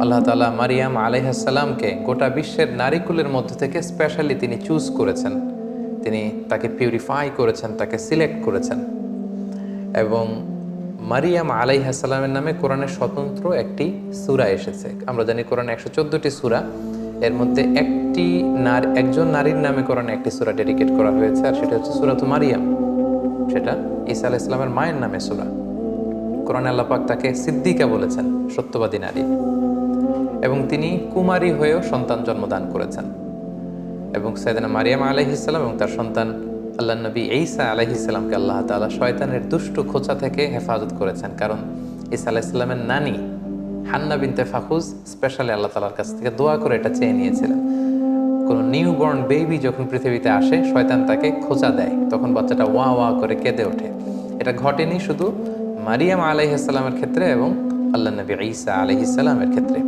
আল্লাহ তালা মারিয়াম আলাইহাসাল্লামকে গোটা বিশ্বের নারীকুলের মধ্য থেকে স্পেশালি তিনি চুজ করেছেন। তিনি তাকে পিউরিফাই করেছেন, তাকে সিলেক্ট করেছেন। এবং মারিয়াম আলাইহাসাল্লামের নামে কোরআনের স্বতন্ত্র একটি সুরা এসেছে। আমরা জানি কোরআনে একশো চোদ্দোটি সুরা। এর মধ্যে একটি নার, একজন নারীর নামে কোরআনে একটি সূরা ডেডিকেট করা হয়েছে, আর সেটা হচ্ছে সূরাত মারিয়াম। সেটা ঈসা আলাহ ইসলামের মায়ের নামে সুরা। কোরআনে আল্লাপাক তাকে সিদ্দিকা বলেছেন, সত্যবাদী নারী। এবং তিনি কুমারী হয়েও সন্তান জন্মদান করেছেন। এবং সৈয়দনা মারিয়াম আলাইহিসাল্লাম এবং তার সন্তান আল্লাহ নবী ঈসা আলাইহিসাল্লামকে আল্লাহ তাআলা শয়তানের দুষ্টু খোঁচা থেকে হেফাজত করেছেন। কারণ ঈসা আলাইহিসাল্লামের নানি হান্না বিনতে ফাখুজ স্পেশালি আল্লাহ তালার কাছ থেকে দোয়া করে এটা চেয়ে নিয়েছিলেন। কোনো নিউ বর্ন বেবি যখন পৃথিবীতে আসে, শয়তান তাকে খোঁচা দেয়। তখন বাচ্চাটা ওয়া ওয়া করে কেঁদে ওঠে। এটা ঘটেনি শুধু মারিয়াম আলাইহিসাল্লামের ক্ষেত্রে এবং আল্লাহ নবী ঈসা আলাইহিসাল্লামের ক্ষেত্রে।